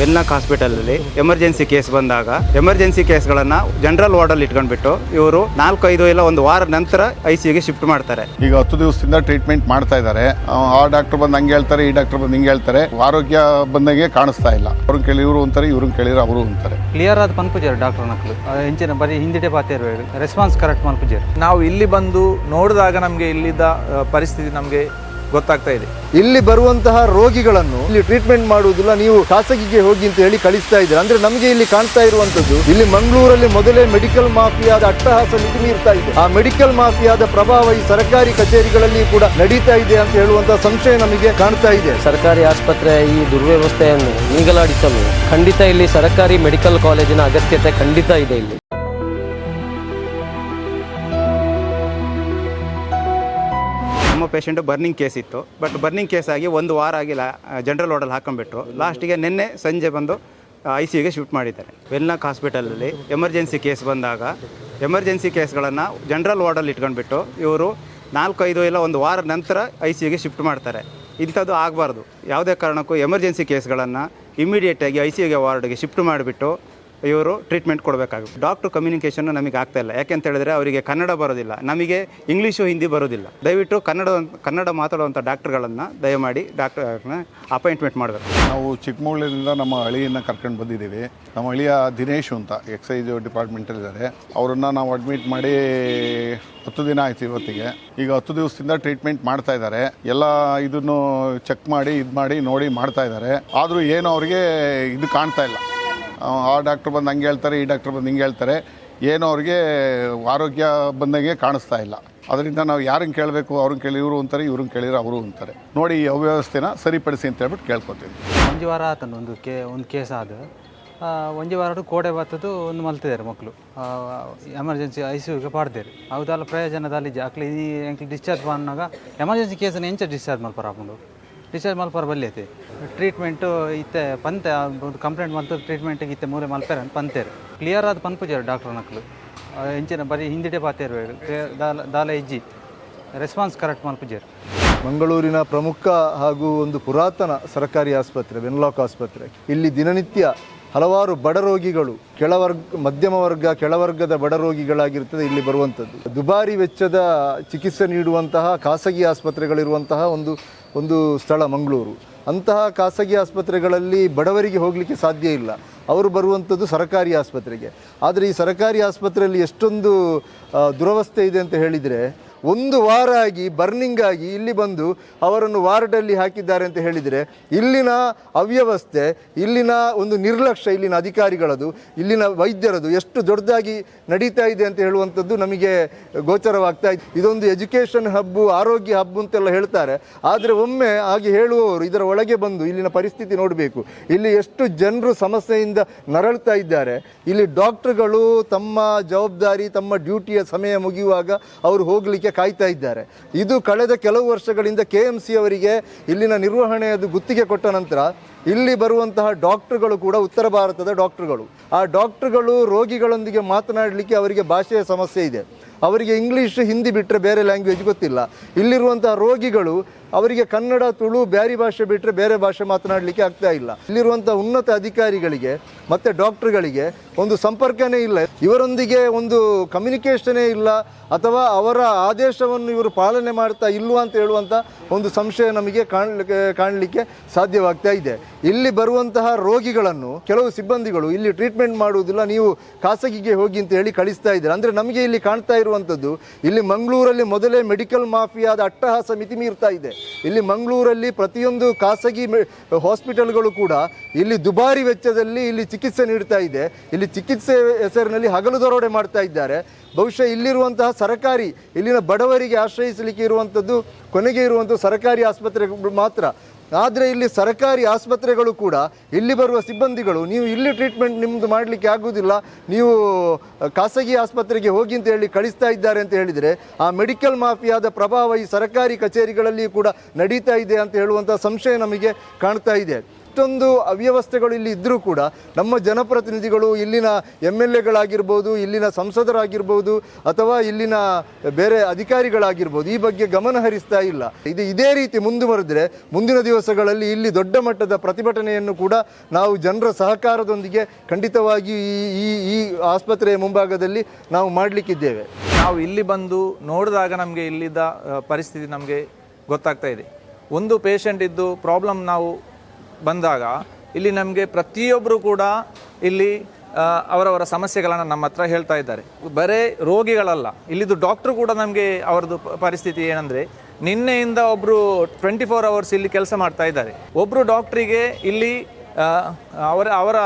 Wenlock ಹಾಸ್ಪಿಟಲಲ್ಲಿ emergency case ಬಂದಾಗ emergency ಕೇಸ್ಗಳನ್ನು ಜನರಲ್ ವಾರ್ಡಲ್ಲಿ ಇಟ್ಕೊಂಡ್ಬಿಟ್ಟು ಇವರು ನಾಲ್ಕೈದು ಐದು ಇಲ್ಲ ಒಂದು ವಾರ ನಂತರ ಐ ಗೆ ಶಿಫ್ಟ್ ಮಾಡ್ತಾರೆ. ಈಗ ಹತ್ತು ದಿವಸದಿಂದ ಟ್ರೀಟ್ಮೆಂಟ್ ಮಾಡ್ತಾ ಇದ್ದಾರೆ. ಆ ಡಾಕ್ಟರ್ ಬಂದು ಹಂಗೆ ಹೇಳ್ತಾರೆ ಈ ಡಾಕ್ಟರ್ ಬಂದು ಹಿಂಗೆ ಹೇಳ್ತಾರೆ. ಆರೋಗ್ಯ ಬಂದಂಗೆ ಕಾಣಿಸ್ತಾ ಇಲ್ಲ. ಅವ್ರನ್ನ ಕೇಳಿ ಇವರು ಅಂತಾರೆ ಇವ್ರನ್ನ ಕೇಳಿದ್ರೆ ಅವರು ಅಂತಾರೆ. ಕ್ಲಿಯರ್ ಆದ ಪನ್ಪುಜಾರು ಡಾಕ್ಟರ್ ನಕಲು ಹೆಂಚಿನ ಬರೀ ಹಿಂದಿಡೆ ಪಾತೆ ಇರಬೇಕು. ರೆಸ್ಪಾನ್ಸ್ ಕರೆಕ್ಟ್ ಮಲ್ಪುಜಾರು ನಾವು ಇಲ್ಲಿ ಬಂದು ನೋಡಿದಾಗ ನಮಗೆ ಇಲ್ಲಿದ್ದ ಪರಿಸ್ಥಿತಿ ನಮಗೆ ಗೊತ್ತಾಗ್ತಾ ಇದೆ. ಇಲ್ಲಿ ಬರುವಂತಹ ರೋಗಿಗಳನ್ನು ಇಲ್ಲಿ ಟ್ರೀಟ್ಮೆಂಟ್ ಮಾಡುವುದಿಲ್ಲ ನೀವು ಖಾಸಗಿಗೆ ಹೋಗಿ ಅಂತ ಹೇಳಿ ಕಳಿಸ್ತಾ ಇದ್ದಾರೆ. ಅಂದ್ರೆ ನಮಗೆ ಇಲ್ಲಿ ಕಾಣ್ತಾ ಇರುವಂತದ್ದು ಇಲ್ಲಿ ಮಂಗಳೂರಲ್ಲಿ ಮೊದಲೇ ಮೆಡಿಕಲ್ ಮಾಫಿಯಾದ ಅಟ್ಟಹಾಸ ಮಿತಿ ಮೀರ್ತಾ ಇದೆ. ಆ ಮೆಡಿಕಲ್ ಮಾಫಿಯಾದ ಪ್ರಭಾವ ಈ ಸರ್ಕಾರಿ ಕಚೇರಿಗಳಲ್ಲಿ ಕೂಡ ನಡೀತಾ ಇದೆ ಅಂತ ಹೇಳುವಂತಹ ಸಂಶಯ ನಮಗೆ ಕಾಣ್ತಾ ಇದೆ. ಸರ್ಕಾರಿ ಆಸ್ಪತ್ರೆ ಈ ದುರ್ವ್ಯವಸ್ಥೆಯನ್ನು ನೀಗಲಾಡಿಸಲು ಖಂಡಿತ ಇಲ್ಲಿ ಸರ್ಕಾರಿ ಮೆಡಿಕಲ್ ಕಾಲೇಜಿನ ಅಗತ್ಯತೆ ಖಂಡಿತ ಇದೆ ಇಲ್ಲಿ. ಪೇಷಂಟ್ ಬರ್ನಿಂಗ್ ಕೇಸ್ ಇತ್ತು. ಬಟ್ ಬರ್ನಿಂಗ್ ಕೇಸ್ ಆಗಿ ಒಂದು ವಾರ ಆಗಿಲ್ಲ ಜನರಲ್ ವಾರ್ಡಲ್ಲಿ ಹಾಕೊಂಡ್ಬಿಟ್ರು. ಲಾಸ್ಟಿಗೆ ನಿನ್ನೆ ಸಂಜೆ ಬಂದು ಐ ಸಿ ಯುಗೆ ಶಿಫ್ಟ್ ಮಾಡಿದ್ದಾರೆ. ವೆಲ್ನಾಕ್ ಹಾಸ್ಪಿಟಲಲ್ಲಿ ಎಮರ್ಜೆನ್ಸಿ ಕೇಸ್ ಬಂದಾಗ ಎಮರ್ಜೆನ್ಸಿ ಕೇಸ್ಗಳನ್ನು ಜನರಲ್ ವಾರ್ಡಲ್ಲಿ ಇಟ್ಕೊಂಡ್ಬಿಟ್ಟು, ಇವರು ನಾಲ್ಕು, ಐದು ಇಲ್ಲ ಒಂದು ವಾರ ನಂತರ ಐ ಸಿ ಯುಗೆ ಶಿಫ್ಟ್ ಮಾಡ್ತಾರೆ. ಇಂಥದ್ದು ಆಗಬಾರ್ದು. ಯಾವುದೇ ಕಾರಣಕ್ಕೂ ಎಮರ್ಜೆನ್ಸಿ ಕೇಸ್ಗಳನ್ನು ಇಮಿಡಿಯೇಟಾಗಿ ಐ ಸಿ ಯುಗೆ ವಾರ್ಡ್ಗೆ ಶಿಫ್ಟ್ ಮಾಡಿಬಿಟ್ಟು ಇವರು ಟ್ರೀಟ್ಮೆಂಟ್ ಕೊಡಬೇಕಾಗುತ್ತೆ. ಡಾಕ್ಟರ್ ಕಮ್ಯುನಿಕೇಷನ್ ನಮಗೆ ಆಗ್ತಾ ಇಲ್ಲ. ಯಾಕೆಂತ ಹೇಳಿದ್ರೆ ಅವರಿಗೆ ಕನ್ನಡ ಬರೋದಿಲ್ಲ. ನಮಗೆ ಇಂಗ್ಲೀಷು, ಹಿಂದಿ ಬರೋದಿಲ್ಲ. ದಯವಿಟ್ಟು ಕನ್ನಡ ಕನ್ನಡ ಮಾತಾಡುವಂಥ ಡಾಕ್ಟ್ರುಗಳನ್ನು ದಯಮಾಡಿ ಡಾಕ್ಟರ್ನ ಅಪಾಯಿಂಟ್ಮೆಂಟ್ ಮಾಡಬೇಕು. ನಾವು ಚಿಕ್ಕಮಗಳೂರಿನಿಂದ ನಮ್ಮ ಹಳಿಯನ್ನು ಕರ್ಕೊಂಡು ಬಂದಿದ್ದೀವಿ. ನಮ್ಮ ಹಳಿಯ ದಿನೇಶ್ ಅಂತ ಎಕ್ಸೈಸ್ ಡಿಪಾರ್ಟ್ಮೆಂಟಲ್ಲಿದ್ದಾರೆ ಅವರನ್ನು ನಾವು ಅಡ್ಮಿಟ್ ಮಾಡಿ ಹತ್ತು ದಿನ ಆಯ್ತು ಇವತ್ತಿಗೆ. ಈಗ ಹತ್ತು ದಿವಸದಿಂದ ಟ್ರೀಟ್ಮೆಂಟ್ ಮಾಡ್ತಾ ಇದ್ದಾರೆ. ಎಲ್ಲ ಇದನ್ನು ಚೆಕ್ ಮಾಡಿ ಇದು ಮಾಡಿ ನೋಡಿ ಮಾಡ್ತಾ ಇದ್ದಾರೆ. ಆದರೂ ಏನು ಅವರಿಗೆ ಇದು ಕಾಣ್ತಾ ಇಲ್ಲ. ಆ ಡಾಕ್ಟ್ರ್ ಬಂದು ಹಂಗೆ ಹೇಳ್ತಾರೆ, ಈ ಡಾಕ್ಟ್ರ್ ಬಂದು ಹಿಂಗೆ ಹೇಳ್ತಾರೆ. ಏನೋ ಅವ್ರಿಗೆ ಆರೋಗ್ಯ ಬಂದಂಗೆ ಕಾಣಿಸ್ತಾ ಇಲ್ಲ. ಅದರಿಂದ ನಾವು ಯಾರನ್ನು ಕೇಳಬೇಕು, ಅವ್ರನ್ನ ಕೇಳಿ ಇವರು ಅಂತಾರೆ, ಇವ್ರನ್ನ ಕೇಳಿದ್ರೆ ಅವರು ಅಂತಾರೆ. ನೋಡಿ ಈ ಅವ್ಯವಸ್ಥೆನ ಸರಿಪಡಿಸಿ ಅಂತ ಹೇಳ್ಬಿಟ್ಟು ಕೇಳ್ಕೊತೀವಿ ಒಂದು ವಾರ ಆತನ ಒಂದು ಕೇ, ಒಂದು ಕೇಸ್ ಆದ. ಒಂದು ವಾರ ಕೋಡೆ ಬತ್ತದು ಒಂದು ಮಲ್ತಿದ್ದಾರೆ ಮಕ್ಕಳು. ಎಮರ್ಜೆನ್ಸಿ ಐ ಸಿ ಯುಗೆ ಪಾಡ್ದೇರು ಅವದಲ್ಲ ಪ್ರಯೋಜನದಲ್ಲಿ ಜಾಕ್ಲಿ, ಈ ಡಿಸ್ಚಾರ್ಜ್ ಮಾಡಿದಾಗ ಎಮರ್ಜೆನ್ಸಿ ಕೇಸನ್ನು ಎಂಚ ಡಿಸ್ಚಾರ್ಜ್ ಮಾಡ್ಕೊಂಡು ಡಿಸ್ಚಾರ್ಜ್ ಮಲ್ಪರ ಬಲ್ಲಿಯತೆ ಟ್ರೀಟ್ಮೆಂಟು ಇತ್ತೆ, ಪಂತೆ, ಒಂದು ಕಂಪ್ಲೇಂಟ್ ಮಲ್ತು ಟ್ರೀಟ್ಮೆಂಟಿಗೆ ಇತ್ತೆ ಮೂಲೆ ಮಲ್ಪೇರ ಪಂತೇರು. ಕ್ಲಿಯರ್ ಆದ ಪನ್ಪುಜಾರು ಡಾಕ್ಟರ್ ನಕಲು. ಎಂಚಿನ ಬರೀ ಹಿಂದಿಡೆ ಪಾತೇರು ದಾಲ ದಾಲ ಇಜ್ಜಿ ರೆಸ್ಪಾನ್ಸ್ ಕರೆಕ್ಟ್ ಮಲ್ಪುಜಾರು ಮಂಗಳೂರಿನ ಪ್ರಮುಖ ಹಾಗೂ ಒಂದು ಪುರಾತನ ಸರ್ಕಾರಿ ಆಸ್ಪತ್ರೆ ವೆನ್ಲಾಕ್ ಆಸ್ಪತ್ರೆ. ಇಲ್ಲಿ ದಿನನಿತ್ಯ ಹಲವಾರು ಬಡ ರೋಗಿಗಳು, ಕೆಳವರ್ಗ, ಮಧ್ಯಮ ವರ್ಗ, ಕೆಳವರ್ಗದ ಬಡ ರೋಗಿಗಳಾಗಿರ್ತದೆ ಇಲ್ಲಿ ಬರುವಂಥದ್ದು. ದುಬಾರಿ ವೆಚ್ಚದ ಚಿಕಿತ್ಸೆ ನೀಡುವಂತಹ ಖಾಸಗಿ ಆಸ್ಪತ್ರೆಗಳಿರುವಂತಹ ಒಂದು ಒಂದು ಸ್ಥಳ ಮಂಗಳೂರು. ಅಂತಹ ಖಾಸಗಿ ಆಸ್ಪತ್ರೆಗಳಲ್ಲಿ ಬಡವರಿಗೆ ಹೋಗಲಿಕ್ಕೆ ಸಾಧ್ಯ ಇಲ್ಲ. ಅವರು ಬರುವಂಥದ್ದು ಸರ್ಕಾರಿ ಆಸ್ಪತ್ರೆಗೆ. ಆದರೆ ಈ ಸರ್ಕಾರಿ ಆಸ್ಪತ್ರೆಯಲ್ಲಿ ಎಷ್ಟೊಂದು ದುರವಸ್ಥೆ ಇದೆ ಅಂತ ಹೇಳಿದರೆ ಒಂದು ವಾರ ಆಗಿ ಬರ್ನಿಂಗ್ ಆಗಿ ಇಲ್ಲಿ ಬಂದು ಅವರನ್ನು ವಾರ್ಡಲ್ಲಿ ಹಾಕಿದ್ದಾರೆ ಅಂತ ಹೇಳಿದರೆ, ಇಲ್ಲಿನ ಅವ್ಯವಸ್ಥೆ, ಇಲ್ಲಿನ ಒಂದು ನಿರ್ಲಕ್ಷ್ಯ, ಇಲ್ಲಿನ ಅಧಿಕಾರಿಗಳದು, ಇಲ್ಲಿನ ವೈದ್ಯರದು ಎಷ್ಟು ದೊಡ್ಡದಾಗಿ ನಡೀತಾ ಇದೆ ಅಂತ ಹೇಳುವಂಥದ್ದು ನಮಗೆ ಗೋಚರವಾಗ್ತಾ ಇದೆ. ಇದೊಂದು ಎಜುಕೇಷನ್ ಹಬ್ಬು ಆರೋಗ್ಯ ಹಬ್ಬು ಅಂತೆಲ್ಲ ಹೇಳ್ತಾರೆ. ಆದರೆ ಒಮ್ಮೆ ಹಾಗೆ ಹೇಳುವವರು ಇದರ ಒಳಗೆ ಬಂದು ಇಲ್ಲಿನ ಪರಿಸ್ಥಿತಿ ನೋಡಬೇಕು. ಇಲ್ಲಿ ಎಷ್ಟು ಜನರು ಸಮಸ್ಯೆಯಿಂದ ನರಳ್ತಾ ಇದ್ದಾರೆ. ಇಲ್ಲಿ ಡಾಕ್ಟರ್ಗಳು ತಮ್ಮ ಜವಾಬ್ದಾರಿ, ತಮ್ಮ ಡ್ಯೂಟಿಯ ಸಮಯ ಮುಗಿಯುವಾಗ ಅವರು ಹೋಗಲಿಕ್ಕೆ ಕಾಯ್ತಾ ಇದ್ದಾರೆ. ಇದು ಕಳೆದ ಕೆಲವು ವರ್ಷಗಳಿಂದ ಕೆ ಎಂ ಸಿ ಅವರಿಗೆ ಇಲ್ಲಿನ ನಿರ್ವಹಣೆಯದು ಗುತ್ತಿಗೆ ಕೊಟ್ಟ ನಂತರ ಇಲ್ಲಿ ಬರುವಂತಹ ಡಾಕ್ಟರ್ಗಳು ಕೂಡ ಉತ್ತರ ಭಾರತದ ಡಾಕ್ಟರ್ಗಳು. ಆ ಡಾಕ್ಟರ್ಗಳು ರೋಗಿಗಳೊಂದಿಗೆ ಮಾತನಾಡಲಿಕ್ಕೆ ಅವರಿಗೆ ಭಾಷೆಯ ಸಮಸ್ಯೆ ಇದೆ. ಅವರಿಗೆ ಇಂಗ್ಲೀಷ್ ಹಿಂದಿ ಬಿಟ್ಟರೆ ಬೇರೆ ಲ್ಯಾಂಗ್ವೇಜ್ ಗೊತ್ತಿಲ್ಲ. ಇಲ್ಲಿರುವಂತಹ ರೋಗಿಗಳು ಅವರಿಗೆ ಕನ್ನಡ, ತುಳು, ಬ್ಯಾರಿ ಭಾಷೆ ಬಿಟ್ಟರೆ ಬೇರೆ ಭಾಷೆ ಮಾತನಾಡಲಿಕ್ಕೆ ಆಗ್ತಾ ಇಲ್ಲ. ಇಲ್ಲಿರುವಂಥ ಉನ್ನತ ಅಧಿಕಾರಿಗಳಿಗೆ ಮತ್ತು ಡಾಕ್ಟರ್ಗಳಿಗೆ ಒಂದು ಸಂಪರ್ಕನೇ ಇಲ್ಲ. ಇವರೊಂದಿಗೆ ಒಂದು ಕಮ್ಯುನಿಕೇಷನೇ ಇಲ್ಲ ಅಥವಾ ಅವರ ಆದೇಶವನ್ನು ಇವರು ಪಾಲನೆ ಮಾಡ್ತಾ ಇಲ್ವಾ ಅಂತ ಹೇಳುವಂಥ ಒಂದು ಸಂಶಯ ನಮಗೆ ಕಾಣಲಿಕ್ಕೆ ಕಾಣಲಿಕ್ಕೆ ಸಾಧ್ಯವಾಗ್ತಾ ಇದೆ. ಇಲ್ಲಿ ಬರುವಂತಹ ರೋಗಿಗಳನ್ನು, ಕೆಲವು ಸಿಬ್ಬಂದಿಗಳು ಇಲ್ಲಿ ಟ್ರೀಟ್ಮೆಂಟ್ ಮಾಡುವುದಿಲ್ಲ, ನೀವು ಖಾಸಗಿಗೆ ಹೋಗಿ ಅಂತ ಹೇಳಿ ಕಳಿಸ್ತಾ ಇದ್ದಾರೆ. ಅಂದರೆ ನಮಗೆ ಇಲ್ಲಿ ಕಾಣ್ತಾ ಇರುವಂಥದ್ದು. ಇಲ್ಲಿ ಮಂಗಳೂರಲ್ಲಿ ಮೊದಲೇ ಮೆಡಿಕಲ್ ಮಾಫಿಯಾದ ಅಟ್ಟಹಾಸ ಮಿತಿ ಮೀರ್ತಾ ಇದೆ. ಇಲ್ಲಿ ಮಂಗಳೂರಲ್ಲಿ ಪ್ರತಿಯೊಂದು ಖಾಸಗಿ ಹಾಸ್ಪಿಟಲ್ಗಳು ಕೂಡ ಇಲ್ಲಿ ದುಬಾರಿ ವೆಚ್ಚದಲ್ಲಿ ಇಲ್ಲಿ ಚಿಕಿತ್ಸೆ ನೀಡ್ತಾ ಇದೆ. ಇಲ್ಲಿ ಚಿಕಿತ್ಸೆ ಹೆಸರಿನಲ್ಲಿ ಹಗಲು ದರೋಡೆ ಮಾಡ್ತಾ ಇದ್ದಾರೆ. ಬಹುಶಃ ಇಲ್ಲಿರುವಂತಹ ಸರ್ಕಾರಿ, ಇಲ್ಲಿನ ಬಡವರಿಗೆ ಆಶ್ರಯಿಸಲಿಕ್ಕೆ ಇರುವಂಥದ್ದು, ಕೊನೆಗೆ ಇರುವಂಥ ಸರ್ಕಾರಿ ಆಸ್ಪತ್ರೆಗಳು ಮಾತ್ರ. ಆದರೆ ಇಲ್ಲಿ ಸರ್ಕಾರಿ ಆಸ್ಪತ್ರೆಗಳು ಕೂಡ ಇಲ್ಲಿ ಬರುವ ಸಿಬ್ಬಂದಿಗಳು, ನೀವು ಇಲ್ಲಿ ಟ್ರೀಟ್ಮೆಂಟ್ ನಿಮ್ಮದು ಮಾಡಲಿಕ್ಕೆ ಆಗುವುದಿಲ್ಲ ನೀವು ಖಾಸಗಿ ಆಸ್ಪತ್ರೆಗೆ ಹೋಗಿ ಅಂತ ಹೇಳಿ ಕಳಿಸ್ತಾ ಇದ್ದಾರೆ ಅಂತ ಹೇಳಿದರೆ, ಆ ಮೆಡಿಕಲ್ ಮಾಫಿಯಾದ ಪ್ರಭಾವ ಈ ಸರ್ಕಾರಿ ಕಚೇರಿಗಳಲ್ಲಿ ಕೂಡ ನಡೀತಾ ಇದೆ ಅಂತ ಹೇಳುವಂಥ ಸಂಶಯ ನಮಗೆ ಕಾಣ್ತಾ ಇದೆ. ಇಷ್ಟೊಂದು ಅವ್ಯವಸ್ಥೆಗಳು ಇಲ್ಲಿ ಇದ್ದರೂ ಕೂಡ ನಮ್ಮ ಜನಪ್ರತಿನಿಧಿಗಳು ಇಲ್ಲಿನ ಎಂ ಎಲ್ ಎಗಳಾಗಿರ್ಬೋದು ಇಲ್ಲಿನ ಸಂಸದರಾಗಿರ್ಬೋದು ಅಥವಾ ಇಲ್ಲಿನ ಬೇರೆ ಅಧಿಕಾರಿಗಳಾಗಿರ್ಬೋದು ಈ ಬಗ್ಗೆ ಗಮನ ಹರಿಸ್ತಾ ಇಲ್ಲ. ಇದು ಇದೇ ರೀತಿ ಮುಂದುವರೆದ್ರೆ ಮುಂದಿನ ದಿವಸಗಳಲ್ಲಿ ಇಲ್ಲಿ ದೊಡ್ಡ ಮಟ್ಟದ ಪ್ರತಿಭಟನೆಯನ್ನು ಕೂಡ ನಾವು ಜನರ ಸಹಕಾರದೊಂದಿಗೆ ಖಂಡಿತವಾಗಿ ಈ ಈ ಆಸ್ಪತ್ರೆಯ ಮುಂಭಾಗದಲ್ಲಿ ನಾವು ಮಾಡಲಿಕ್ಕಿದ್ದೇವೆ. ನಾವು ಇಲ್ಲಿ ಬಂದು ನೋಡಿದಾಗ ನಮಗೆ ಇಲ್ಲಿದ್ದ ಪರಿಸ್ಥಿತಿ ನಮಗೆ ಗೊತ್ತಾಗ್ತಾ ಇದೆ. ಒಂದು ಪೇಷಂಟ್ ಇದ್ದು ಪ್ರಾಬ್ಲಮ್ ನಾವು ಬಂದಾಗ ಇಲ್ಲಿ ನಮಗೆ ಪ್ರತಿಯೊಬ್ಬರು ಕೂಡ ಇಲ್ಲಿ ಅವರವರ ಸಮಸ್ಯೆಗಳನ್ನು ನಮ್ಮ ಹತ್ರ ಹೇಳ್ತಾ ಇದ್ದಾರೆ. ಬರೇ ರೋಗಿಗಳಲ್ಲ. ಇಲ್ಲಿದ್ದು ಡಾಕ್ಟ್ರು ಕೂಡ ನಮಗೆ ಅವರದ್ದು ಪರಿಸ್ಥಿತಿ ಏನಂದರೆ, ನಿನ್ನೆಯಿಂದ ಒಬ್ಬರು ಟ್ವೆಂಟಿ ಫೋರ್ ಅವರ್ಸ್ ಇಲ್ಲಿ ಕೆಲಸ ಮಾಡ್ತಾ ಇದ್ದಾರೆ. ಒಬ್ಬರು ಡಾಕ್ಟ್ರಿಗೆ ಇಲ್ಲಿ ಅವರ ಅವರ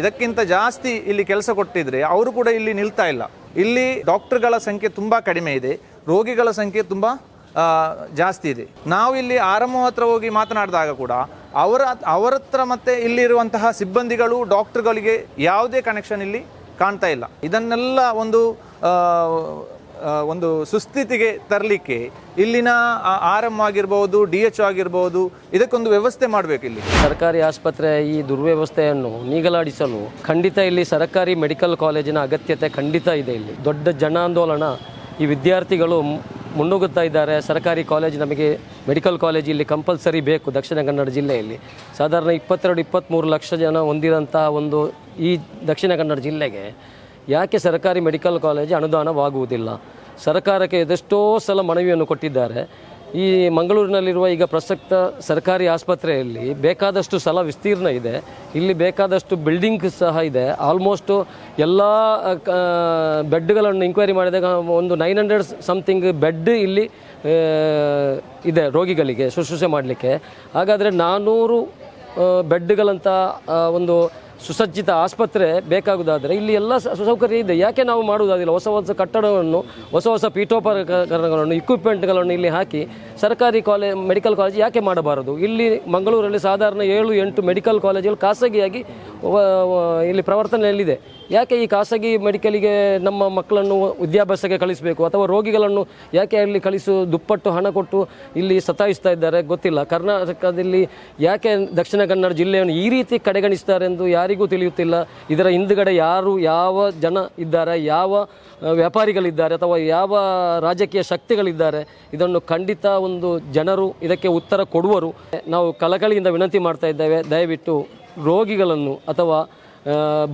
ಇದಕ್ಕಿಂತ ಜಾಸ್ತಿ ಇಲ್ಲಿ ಕೆಲಸ ಕೊಟ್ಟಿದ್ರೆ ಅವರು ಕೂಡ ಇಲ್ಲಿ ನಿಲ್ತಾ ಇಲ್ಲ. ಇಲ್ಲಿ ಡಾಕ್ಟ್ರುಗಳ ಸಂಖ್ಯೆ ತುಂಬ ಕಡಿಮೆ ಇದೆ. ರೋಗಿಗಳ ಸಂಖ್ಯೆ ತುಂಬ ಜಾಸ್ತಿ ಇದೆ. ನಾವು ಇಲ್ಲಿ ಆರಂಭ ಹತ್ರ ಹೋಗಿ ಮಾತನಾಡಿದಾಗ ಕೂಡ ಅವರ ಅವರ ಹತ್ರ ಮತ್ತೆ ಇಲ್ಲಿರುವಂತಹ ಸಿಬ್ಬಂದಿಗಳು, ಡಾಕ್ಟರ್ಗಳಿಗೆ ಯಾವುದೇ ಕನೆಕ್ಷನ್ ಇಲ್ಲಿ ಕಾಣ್ತಾ ಇಲ್ಲ. ಇದನ್ನೆಲ್ಲ ಒಂದು ಒಂದು ಸುಸ್ಥಿತಿಗೆ ತರಲಿಕ್ಕೆ ಇಲ್ಲಿನ ಆರ್ ಎಂ ಆಗಿರ್ಬೋದು, ಡಿ ಎಚ್ ಆಗಿರ್ಬೋದು, ಇದಕ್ಕೊಂದು ವ್ಯವಸ್ಥೆ ಮಾಡಬೇಕು ಇಲ್ಲಿ. ಸರ್ಕಾರಿ ಆಸ್ಪತ್ರೆ ಈ ದುರ್ವ್ಯವಸ್ಥೆಯನ್ನು ನೀಗಲಾಡಿಸಲು ಖಂಡಿತ ಇಲ್ಲಿ ಸರ್ಕಾರಿ ಮೆಡಿಕಲ್ ಕಾಲೇಜಿನ ಅಗತ್ಯತೆ ಖಂಡಿತ ಇದೆ ಇಲ್ಲಿ. ದೊಡ್ಡ ಜನಾಂದೋಲನ ಈ ವಿದ್ಯಾರ್ಥಿಗಳು ಮುನ್ನುಗ್ಗುತ್ತಾ ಇದ್ದಾರೆ. ಸರ್ಕಾರಿ ಕಾಲೇಜ್ ನಮಗೆ ಮೆಡಿಕಲ್ ಕಾಲೇಜ್ ಇಲ್ಲಿ ಕಂಪಲ್ಸರಿ ಬೇಕು ದಕ್ಷಿಣ ಕನ್ನಡ ಜಿಲ್ಲೆಯಲ್ಲಿ. ಸಾಧಾರಣ ಇಪ್ಪತ್ತೆರಡು ಇಪ್ಪತ್ತ್ಮೂರು ಲಕ್ಷ ಜನ ಹೊಂದಿರೋಂಥ ಒಂದು ಈ ದಕ್ಷಿಣ ಕನ್ನಡ ಜಿಲ್ಲೆಗೆ ಯಾಕೆ ಸರ್ಕಾರಿ ಮೆಡಿಕಲ್ ಕಾಲೇಜ್ ಅನುದಾನವಾಗುವುದಿಲ್ಲ? ಸರ್ಕಾರಕ್ಕೆ ಎದೆಷ್ಟೋ ಸಲ ಮನವಿಯನ್ನು ಕೊಟ್ಟಿದ್ದಾರೆ. ಈ ಮಂಗಳೂರಿನಲ್ಲಿರುವ ಈಗ ಪ್ರಸಕ್ತ ಸರ್ಕಾರಿ ಆಸ್ಪತ್ರೆಯಲ್ಲಿ ಬೇಕಾದಷ್ಟು ಸಲ ವಿಸ್ತೀರ್ಣ ಇದೆ. ಇಲ್ಲಿ ಬೇಕಾದಷ್ಟು ಬಿಲ್ಡಿಂಗ್ ಸಹ ಇದೆ. ಆಲ್ಮೋಸ್ಟ್ ಎಲ್ಲ ಬೆಡ್ಗಳನ್ನು ಇಂಕ್ವೈರಿ ಮಾಡಿದಾಗ ಒಂದು ನೈನ್ ಹಂಡ್ರೆಡ್ ಸಮಥಿಂಗ್ ಬೆಡ್ ಇಲ್ಲಿ ಇದೆ ರೋಗಿಗಳಿಗೆ, ಶುಶ್ರೂಷೆ ಮಾಡಲಿಕ್ಕೆ. ಹಾಗಾದರೆ ನಾನ್ನೂರು ಬೆಡ್ಗಳಂಥ ಒಂದು ಸುಸಜ್ಜಿತ ಆಸ್ಪತ್ರೆ ಬೇಕಾಗುವುದಾದರೆ ಇಲ್ಲಿ ಎಲ್ಲ ಸುಸೌಕರ್ಯ ಸೌಕರ್ಯ ಇದೆ. ಯಾಕೆ ನಾವು ಮಾಡುವುದಾಗಿಲ್ಲ? ಹೊಸ ಹೊಸ ಕಟ್ಟಡವನ್ನು, ಹೊಸ ಹೊಸ ಪೀಠೋಪಕರಣಗಳನ್ನು ಇಕ್ವಿಪ್ಮೆಂಟ್ಗಳನ್ನು ಇಲ್ಲಿ ಹಾಕಿ ಸರ್ಕಾರಿ ಕಾಲೇ ಮೆಡಿಕಲ್ ಕಾಲೇಜ್ ಯಾಕೆ ಮಾಡಬಾರದು? ಇಲ್ಲಿ ಮಂಗಳೂರಲ್ಲಿ ಸಾಧಾರಣ ಏಳು ಎಂಟು ಮೆಡಿಕಲ್ ಕಾಲೇಜುಗಳು ಖಾಸಗಿಯಾಗಿ ಇಲ್ಲಿ ಪ್ರವರ್ತನೆಯಲ್ಲಿದೆ ಯಾಕೆ ಈ ಖಾಸಗಿ ಮೆಡಿಕಲಿಗೆ ನಮ್ಮ ಮಕ್ಕಳನ್ನು ವಿದ್ಯಾಭ್ಯಾಸಕ್ಕೆ ಕಳಿಸಬೇಕು? ಅಥವಾ ರೋಗಿಗಳನ್ನು ಯಾಕೆ ಅಲ್ಲಿ ಕಳಿಸು, ದುಪ್ಪಟ್ಟು, ಹಣ ಕೊಟ್ಟು ಇಲ್ಲಿ ಸತಾಯಿಸ್ತಾ ಇದ್ದಾರೆ? ಗೊತ್ತಿಲ್ಲ. ಕರ್ನಾಟಕದಲ್ಲಿ ಯಾಕೆ ದಕ್ಷಿಣ ಕನ್ನಡ ಜಿಲ್ಲೆಯನ್ನು ಈ ರೀತಿ ಕಡೆಗಣಿಸ್ತಾರೆ ಎಂದು ಯಾರಿಗೂ ತಿಳಿಯುತ್ತಿಲ್ಲ. ಇದರ ಹಿಂದುಗಡೆ ಯಾರು, ಯಾವ ಜನ ಇದ್ದಾರೆ, ಯಾವ ವ್ಯಾಪಾರಿಗಳಿದ್ದಾರೆ, ಅಥವಾ ಯಾವ ರಾಜಕೀಯ ಶಕ್ತಿಗಳಿದ್ದಾರೆ? ಇದನ್ನು ಖಂಡಿತ ಒಂದು ಜನರು ಇದಕ್ಕೆ ಉತ್ತರ ಕೊಡುವರು. ನಾವು ಕಳಕಳಿಯಿಂದ ವಿನಂತಿ ಮಾಡ್ತಾ ಇದ್ದೇವೆ. ದಯವಿಟ್ಟು ರೋಗಿಗಳನ್ನು ಅಥವಾ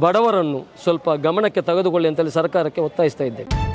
ಬಡವರನ್ನು ಸ್ವಲ್ಪ ಗಮನಕ್ಕೆ ತೆಗೆದುಕೊಳ್ಳಿ ಅಂತೇಳಿ ಸರ್ಕಾರಕ್ಕೆ ಒತ್ತಾಯಿಸ್ತಾ ಇದ್ದೇವೆ